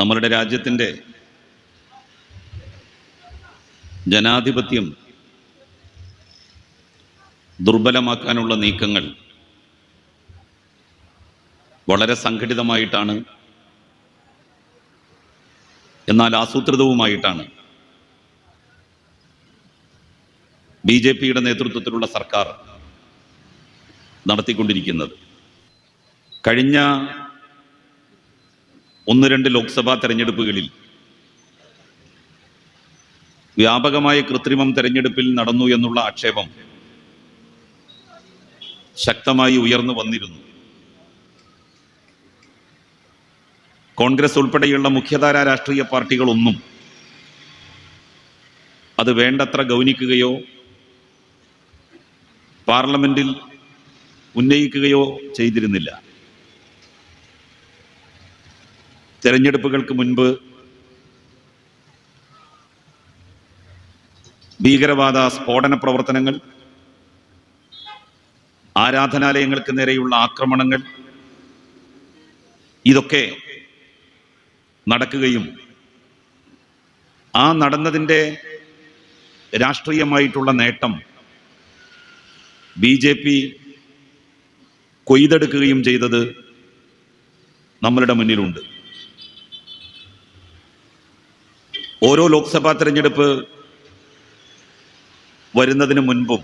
നമ്മളുടെ രാജ്യത്തിന്റെ ജനാധിപത്യം ദുർബലമാക്കാനുള്ള നീക്കങ്ങൾ വളരെ സംഘടിതമായിട്ടാണ് എന്നാൽ ആസൂത്രിതവുമായിട്ടാണ് ബി ജെ പിയുടെ നേതൃത്വത്തിലുള്ള സർക്കാർ നടത്തിക്കൊണ്ടിരിക്കുന്നത്. കഴിഞ്ഞ ഒന്ന് രണ്ട് ലോക്സഭാ തെരഞ്ഞെടുപ്പുകളിൽ. വ്യാപകമായ കൃത്രിമം തെരഞ്ഞെടുപ്പിൽ നടന്നു എന്നുള്ള ആക്ഷേപം ശക്തമായി ഉയർന്നു വന്നിരുന്നു. കോൺഗ്രസ് ഉൾപ്പെടെയുള്ള മുഖ്യധാര രാഷ്ട്രീയ പാർട്ടികളൊന്നും അത് വേണ്ടത്ര ഗൗനിക്കുകയോ പാർലമെന്റിൽ ഉന്നയിക്കുകയോ ചെയ്തിരുന്നില്ല. തെരഞ്ഞെടുപ്പുകൾക്ക് മുൻപ് ഭീകരവാദ സ്ഫോടന പ്രവർത്തനങ്ങൾ ആരാധനാലയങ്ങൾക്ക് നേരെയുള്ള ആക്രമണങ്ങൾ ഇതൊക്കെ നടക്കുകയും ആ നടന്നതിന്റെ രാഷ്ട്രീയമായിട്ടുള്ള നേട്ടം ബി ജെ പി കൊയ്തെടുക്കുകയും ചെയ്തത് നമ്മളുടെ മുന്നിലുണ്ട്. ഓരോ ലോക്സഭാ തെരഞ്ഞെടുപ്പ് വരുന്നതിന് മുൻപും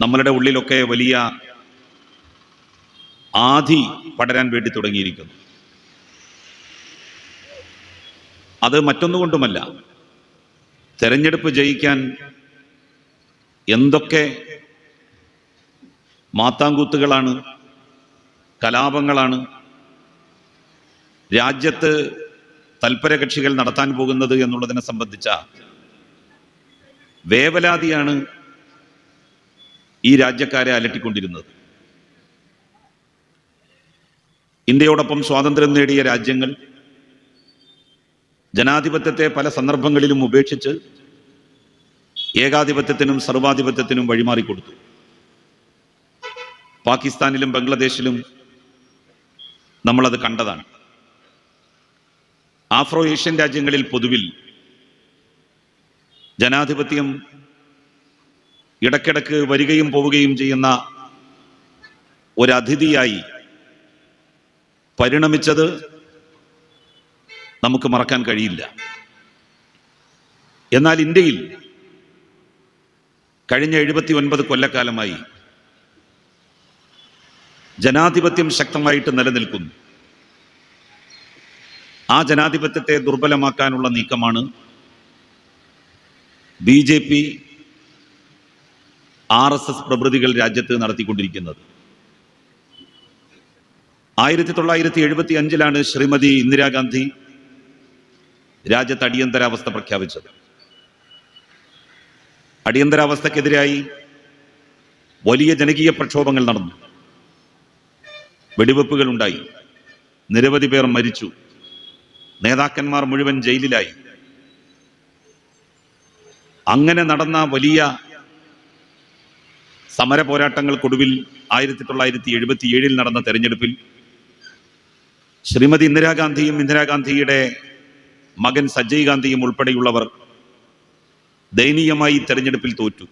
നമ്മളുടെ ഉള്ളിലൊക്കെ വലിയ ആധി പടരാൻ വേണ്ടി തുടങ്ങിയിരിക്കുന്നു. അത് മറ്റൊന്നുകൊണ്ടുമല്ല. തെരഞ്ഞെടുപ്പ് ജയിക്കാൻ എന്തൊക്കെ മാത്താങ്കൂത്തുകളാണ് കലാപങ്ങളാണ് രാജ്യത്ത് തൽപര കക്ഷികൾ നടത്താൻ പോകുന്നത് എന്നുള്ളതിനെ സംബന്ധിച്ച വേവലാതിയാണ് ഈ രാജ്യക്കാരെ അലട്ടിക്കൊണ്ടിരുന്നത്. ഇന്ത്യയോടൊപ്പം സ്വാതന്ത്ര്യം നേടിയ രാജ്യങ്ങൾ ജനാധിപത്യത്തെ പല സന്ദർഭങ്ങളിലും ഉപേക്ഷിച്ച് ഏകാധിപത്യത്തിനും സർവാധിപത്യത്തിനും വഴിമാറിക്കൊടുത്തു. പാകിസ്ഥാനിലും ബംഗ്ലാദേശിലും നമ്മളത് കണ്ടതാണ്. ആഫ്രോ ഏഷ്യൻ രാജ്യങ്ങളിൽ പൊതുവിൽ ജനാധിപത്യം ഇടക്കിടക്ക് വരികയും പോവുകയും ചെയ്യുന്ന ഒരതിഥിയായി പരിണമിച്ചത് നമുക്ക് മറക്കാൻ കഴിയില്ല. എന്നാൽ ഇന്ത്യയിൽ കഴിഞ്ഞ എഴുപത്തി ഒൻപത് കൊല്ലക്കാലമായി ജനാധിപത്യം ശക്തമായിട്ട് നിലനിൽക്കുന്നു. ആ ജനാധിപത്യത്തെ ദുർബലമാക്കാനുള്ള നീക്കമാണ് B J P R S S പ്രഭൃതികൾ രാജ്യത്ത് നടത്തിക്കൊണ്ടിരിക്കുന്നത്. ആയിരത്തി തൊള്ളായിരത്തി എഴുപത്തി അഞ്ചിലാണ് ശ്രീമതി ഇന്ദിരാഗാന്ധി രാജ്യത്ത് അടിയന്തരാവസ്ഥ പ്രഖ്യാപിച്ചത്. അടിയന്തരാവസ്ഥക്കെതിരായി വലിയ ജനകീയ പ്രക്ഷോഭങ്ങൾ നടന്നു. വെടിവെപ്പുകൾ ഉണ്ടായി നിരവധി പേർ മരിച്ചു. നേതാക്കന്മാർ മുഴുവൻ ജയിലിലായി. അങ്ങനെ നടന്ന വലിയ സമര പോരാട്ടങ്ങൾക്കൊടുവിൽ ആയിരത്തി തൊള്ളായിരത്തി എഴുപത്തി ഏഴിൽ നടന്ന തെരഞ്ഞെടുപ്പിൽ ശ്രീമതി ഇന്ദിരാഗാന്ധിയും ഇന്ദിരാഗാന്ധിയുടെ മകൻ സജ്ജയ് ഗാന്ധിയും ഉൾപ്പെടെയുള്ളവർ ദയനീയമായി തെരഞ്ഞെടുപ്പിൽ തോറ്റു.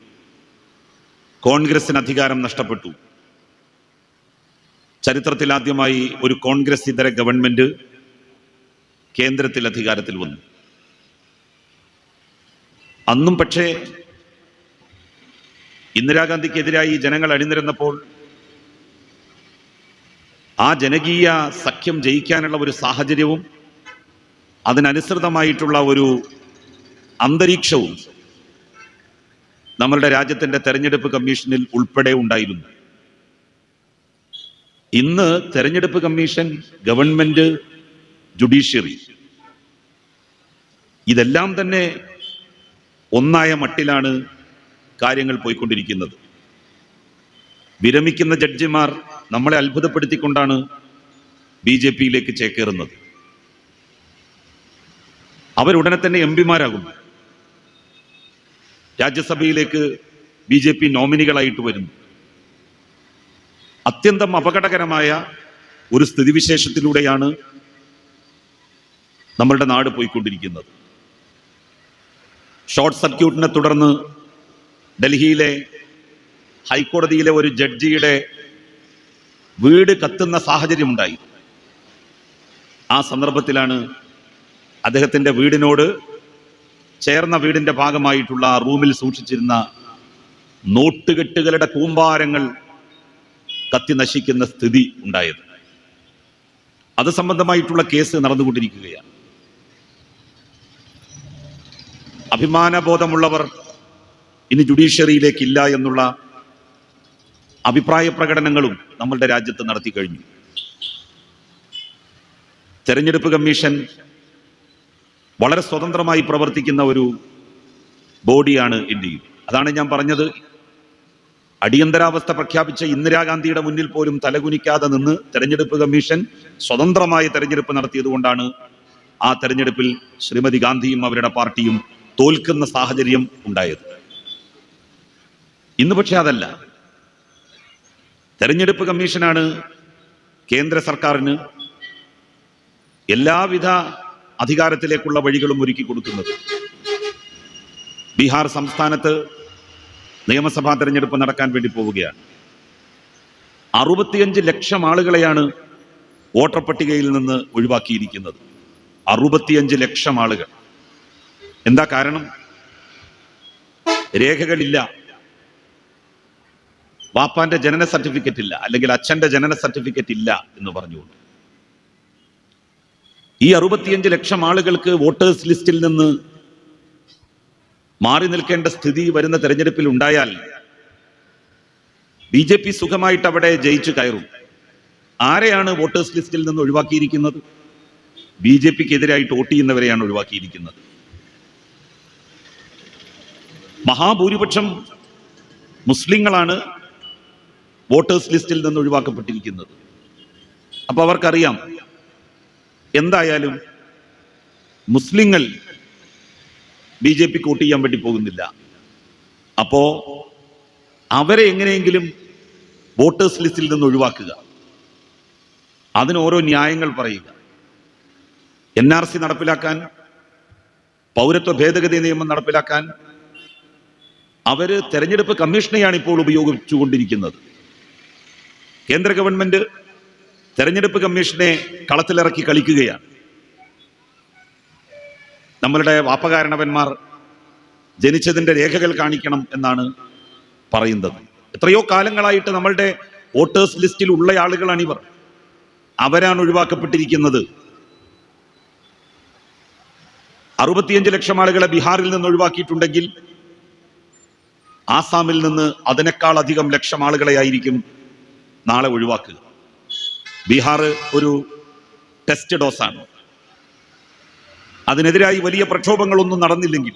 കോൺഗ്രസിന് അധികാരം നഷ്ടപ്പെട്ടു. ചരിത്രത്തിൽ ആദ്യമായി ഒരു കോൺഗ്രസ് ഇതര ഗവൺമെന്റ് കേന്ദ്രത്തിൽ അധികാരത്തിൽ വന്നു. അന്നും പക്ഷേ ഇന്ദിരാഗാന്ധിക്കെതിരായി ജനങ്ങൾ അണിനിരന്നപ്പോൾ ആ ജനകീയ സഖ്യം ജയിക്കാനുള്ള ഒരു സാഹചര്യവും അതിനനുസൃതമായിട്ടുള്ള ഒരു അന്തരീക്ഷവും നമ്മളുടെ രാജ്യത്തിന്റെ തെരഞ്ഞെടുപ്പ് കമ്മീഷനിൽ ഉൾപ്പെടെ ഉണ്ടായിരുന്നു. ഇന്ന് തെരഞ്ഞെടുപ്പ് കമ്മീഷൻ ഗവൺമെന്റ് ജുഡീഷ്യറി ഇതെല്ലാം തന്നെ ഒന്നായ മട്ടിലാണ് കാര്യങ്ങൾ പോയിക്കൊണ്ടിരിക്കുന്നത്. വിരമിക്കുന്ന ജഡ്ജിമാർ നമ്മളെ അത്ഭുതപ്പെടുത്തിക്കൊണ്ടാണ് ബി ജെ പിയിലേക്ക് ചേക്കേറുന്നത്. അവരുടനെ തന്നെ എം പിമാരാകും രാജ്യസഭയിലേക്ക് ബി ജെ പി നോമിനികളായിട്ട് വരുന്നു. അത്യന്തം അപകടകരമായ ഒരു സ്ഥിതിവിശേഷത്തിലൂടെയാണ് നമ്മളുടെ നാട് പോയിക്കൊണ്ടിരിക്കുന്നത്. ഷോർട്ട് സർക്യൂട്ടിനെ തുടർന്ന് ഡൽഹിയിലെ ഹൈക്കോടതിയിലെ ഒരു ജഡ്ജിയുടെ വീട് കത്തുന്ന സാഹചര്യമുണ്ടായി. ആ സന്ദർഭത്തിലാണ് അദ്ദേഹത്തിന്റെ വീടിനോട് ചേർന്ന വീടിന്റെ ഭാഗമായിട്ടുള്ള ആ റൂമിൽ സൂക്ഷിച്ചിരുന്ന നോട്ടുകെട്ടുകളുടെ കൂമ്പാരങ്ങൾ കത്തി നശിക്കുന്ന സ്ഥിതി ഉണ്ടായത്. അത് സംബന്ധമായിട്ടുള്ള കേസ് നടന്നുകൊണ്ടിരിക്കുകയാണ്. അഭിമാനബോധമുള്ളവർ ഇനി ജുഡീഷ്യറിയിലേക്കില്ല എന്നുള്ള അഭിപ്രായ പ്രകടനങ്ങളും നമ്മളുടെ രാജ്യത്ത് നടത്തി കഴിഞ്ഞു. തെരഞ്ഞെടുപ്പ് കമ്മീഷൻ വളരെ സ്വതന്ത്രമായി പ്രവർത്തിക്കുന്ന ഒരു ബോഡിയാണ് ഇന്ത്യയിൽ അതാണ് ഞാൻ പറഞ്ഞത്. അടിയന്തരാവസ്ഥ പ്രഖ്യാപിച്ച ഇന്ദിരാഗാന്ധിയുടെ മുന്നിൽ പോലും തലകുനിക്കാതെ നിന്ന് തെരഞ്ഞെടുപ്പ് കമ്മീഷൻ സ്വതന്ത്രമായ തെരഞ്ഞെടുപ്പ് നടത്തിയതുകൊണ്ടാണ് ആ തെരഞ്ഞെടുപ്പിൽ ശ്രീമതി ഗാന്ധിയും അവരുടെ പാർട്ടിയും തോൽക്കുന്ന സാഹചര്യം ഉണ്ടായത്. ഇന്ന് പക്ഷേ അതല്ല. തെരഞ്ഞെടുപ്പ് കമ്മീഷനാണ് കേന്ദ്ര സർക്കാരിന് എല്ലാവിധ അധികാരത്തിലേക്കുള്ള വഴികളും ഒരുക്കി കൊടുക്കുന്നത്. ബീഹാർ സംസ്ഥാനത്ത് നിയമസഭാ തെരഞ്ഞെടുപ്പ് നടക്കാൻ വേണ്ടി പോവുകയാണ്. അറുപത്തിയഞ്ച് ലക്ഷം ആളുകളെയാണ് വോട്ടർ പട്ടികയിൽ നിന്ന് ഒഴിവാക്കിയിരിക്കുന്നത്. അറുപത്തിയഞ്ച് ലക്ഷം ആളുകൾ. എന്താ കാരണം? രേഖകളില്ല. വാപ്പാന്റെ ജനന സർട്ടിഫിക്കറ്റ് ഇല്ല അല്ലെങ്കിൽ അച്ഛന്റെ ജനന സർട്ടിഫിക്കറ്റ് ഇല്ല എന്ന് പറഞ്ഞുകൊണ്ട്. ഈ അറുപത്തിയഞ്ച് ലക്ഷം ആളുകൾക്ക് വോട്ടേഴ്സ് ലിസ്റ്റിൽ നിന്ന് മാറി നിൽക്കേണ്ട സ്ഥിതി വരുന്ന തെരഞ്ഞെടുപ്പിൽ ഉണ്ടായാൽ ബി ജെ പി സുഖമായിട്ട് അവിടെ ജയിച്ചു കയറും. ആരെയാണ് വോട്ടേഴ്സ് ലിസ്റ്റിൽ നിന്ന് ഒഴിവാക്കിയിരിക്കുന്നത്? ബി ജെ പിക്ക് എതിരായിട്ട് വോട്ട് ചെയ്യുന്നവരെയാണ് ഒഴിവാക്കിയിരിക്കുന്നത്. മഹാഭൂരിപക്ഷം മുസ്ലിങ്ങളാണ് വോട്ടേഴ്സ് ലിസ്റ്റിൽ നിന്ന് ഒഴിവാക്കപ്പെട്ടിരിക്കുന്നത്. അപ്പൊ അവർക്കറിയാം എന്തായാലും മുസ്ലിങ്ങൾ ബി ജെ പിക്ക് വോട്ട് ചെയ്യാൻ വേണ്ടി പോകുന്നില്ല. അപ്പോ അവരെ എങ്ങനെയെങ്കിലും വോട്ടേഴ്സ് ലിസ്റ്റിൽ നിന്ന് ഒഴിവാക്കുക. അതിന് ഓരോ ന്യായങ്ങൾ പറയുക. എൻ ആർ സി നടപ്പിലാക്കാൻ പൗരത്വ ഭേദഗതി നിയമം നടപ്പിലാക്കാൻ അവർ തെരഞ്ഞെടുപ്പ് കമ്മീഷനെയാണ് ഇപ്പോൾ ഉപയോഗിച്ചുകൊണ്ടിരിക്കുന്നത്. കേന്ദ്ര ഗവൺമെന്റ് തെരഞ്ഞെടുപ്പ് കമ്മീഷനെ കളത്തിലിറക്കി കളിക്കുകയാണ്. നമ്മളുടെ വാപ്പകാരണവന്മാർ ജനിച്ചതിന്റെ രേഖകൾ കാണിക്കണം എന്നാണ് പറയുന്നത്. എത്രയോ കാലങ്ങളായിട്ട് നമ്മളുടെ വോട്ടേഴ്സ് ലിസ്റ്റിൽ ഉള്ള ആളുകളാണ് ഇവർ. അവരാണ് ഒഴിവാക്കപ്പെട്ടിരിക്കുന്നത്. അറുപത്തിയഞ്ച് ലക്ഷം ആളുകളെ ബീഹാറിൽ നിന്ന് ഒഴിവാക്കിയിട്ടുണ്ടെങ്കിൽ ആസാമിൽ നിന്ന് അതിനേക്കാൾ അധികം ലക്ഷം ആളുകളെ ആയിരിക്കും നാളെ ഒഴിവാക്കുക. ബീഹാർ ഒരു ടെസ്റ്റ് ഡോസാണ് അതിനെതിരായി വലിയ പ്രക്ഷോഭങ്ങളൊന്നും നടന്നില്ലെങ്കിൽ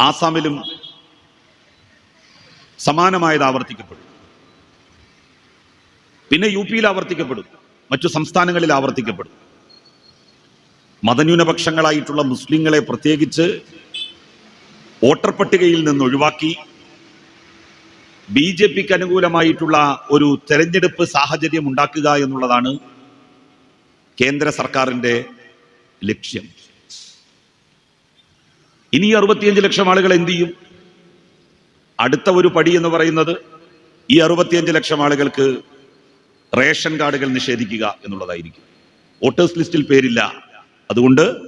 ആസാമിലും സമാനമായത് ആവർത്തിക്കപ്പെടും. പിന്നെ യു പിയിൽ ആവർത്തിക്കപ്പെടും. മറ്റു സംസ്ഥാനങ്ങളിൽ ആവർത്തിക്കപ്പെടും. മതന്യൂനപക്ഷങ്ങളായിട്ടുള്ള മുസ്ലിങ്ങളെ പ്രത്യേകിച്ച് വോട്ടർ പട്ടികയിൽ നിന്ന് ഒഴിവാക്കി. ബി ജെ പിക്ക് അനുകൂലമായിട്ടുള്ള ഒരു തെരഞ്ഞെടുപ്പ് സാഹചര്യം ഉണ്ടാക്കുക എന്നുള്ളതാണ് കേന്ദ്ര സർക്കാരിന്റെ ലക്ഷ്യം. ഇനി അറുപത്തിയഞ്ച് ലക്ഷം ആളുകൾ എന്ത് ചെയ്യും? അടുത്ത ഒരു പടി എന്ന് പറയുന്നത് ഈ അറുപത്തിയഞ്ച് ലക്ഷം ആളുകൾക്ക് റേഷൻ കാർഡുകൾ നിഷേധിക്കുക എന്നുള്ളതായിരിക്കും. വോട്ടേഴ്സ് ലിസ്റ്റിൽ പേരില്ല. അതുകൊണ്ട്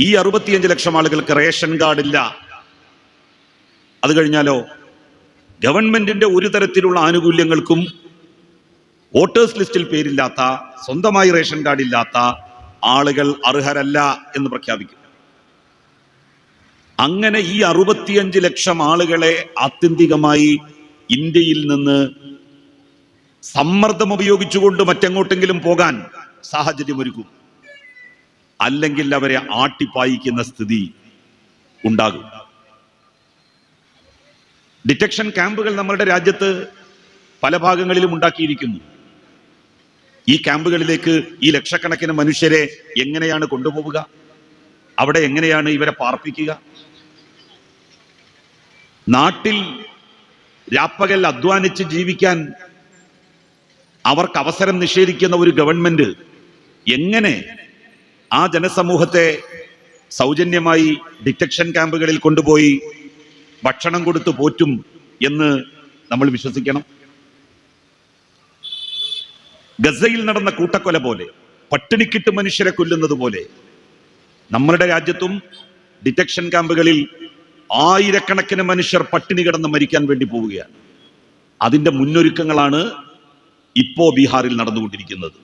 ഈ അറുപത്തിയഞ്ച് ലക്ഷം ആളുകൾക്ക് റേഷൻ കാർഡില്ല. അത് കഴിഞ്ഞാലോ? ഗവൺമെന്റിന്റെ ഒരു തരത്തിലുള്ള ആനുകൂല്യങ്ങൾക്കും വോട്ടേഴ്സ് ലിസ്റ്റിൽ പേരില്ലാത്ത സ്വന്തമായി റേഷൻ കാർഡ് ഇല്ലാത്ത ആളുകൾ അർഹരല്ല എന്ന് പ്രഖ്യാപിക്കും. അങ്ങനെ ഈ അറുപത്തിയഞ്ച് ലക്ഷം ആളുകളെ ആത്യന്തികമായി ഇന്ത്യയിൽ നിന്ന് സമ്മർദ്ദം ഉപയോഗിച്ചുകൊണ്ട് മറ്റെങ്ങോട്ടെങ്കിലും പോകാൻ സാഹചര്യമൊരുക്കും. അല്ലെങ്കിൽ അവരെ ആട്ടിപ്പായിക്കുന്ന സ്ഥിതി ഉണ്ടാകും. ഡിറ്റക്ഷൻ ക്യാമ്പുകൾ നമ്മളുടെ രാജ്യത്ത് പല ഭാഗങ്ങളിലും ഉണ്ടാക്കിയിരിക്കുന്നു. ഈ ക്യാമ്പുകളിലേക്ക് ഈ ലക്ഷക്കണക്കിന് മനുഷ്യരെ എങ്ങനെയാണ് കൊണ്ടുപോവുക? അവിടെ എങ്ങനെയാണ് ഇവരെ പാർപ്പിക്കുക? നാട്ടിൽ രാപ്പകൽ അധ്വാനിച്ച് ജീവിക്കാൻ അവർക്ക് അവസരം നിഷേധിക്കുന്ന ഒരു ഗവൺമെന്റ് എങ്ങനെ ആ ജനസമൂഹത്തെ സൗജന്യമായി ഡിറ്റക്ഷൻ ക്യാമ്പുകളിൽ കൊണ്ടുപോയി ഭക്ഷണം കൊടുത്തു പോറ്റും എന്ന് നമ്മൾ വിശ്വസിക്കണം. ഗസയിൽ നടന്ന കൂട്ടക്കൊല പോലെ പട്ടിണിക്കിട്ട് മനുഷ്യരെ കൊല്ലുന്നത് പോലെ നമ്മളുടെ രാജ്യത്തും ഡിറ്റക്ഷൻ ക്യാമ്പുകളിൽ ആയിരക്കണക്കിന് മനുഷ്യർ പട്ടിണി കിടന്ന് മരിക്കാൻ വേണ്ടി പോവുകയാണ്. അതിന്റെ മുന്നൊരുക്കങ്ങളാണ് ഇപ്പോ ബീഹാറിൽ നടന്നുകൊണ്ടിരിക്കുന്നത്.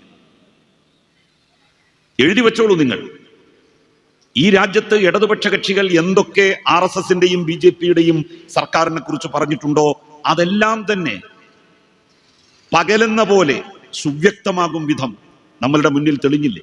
എഴുതി വെച്ചോളൂ നിങ്ങൾ. ഈ രാജ്യത്ത് ഇടതുപക്ഷ കക്ഷികൾ എന്തൊക്കെ ആർ എസ് എസിന്റെയും ബി ജെ പിയുടെയും സർക്കാരിനെ കുറിച്ച് പറഞ്ഞിട്ടുണ്ടോ? അതെല്ലാം തന്നെ പകലെന്ന പോലെ സുവ്യക്തമാകും വിധം നമ്മളുടെ മുന്നിൽ തെളിഞ്ഞില്ലേ?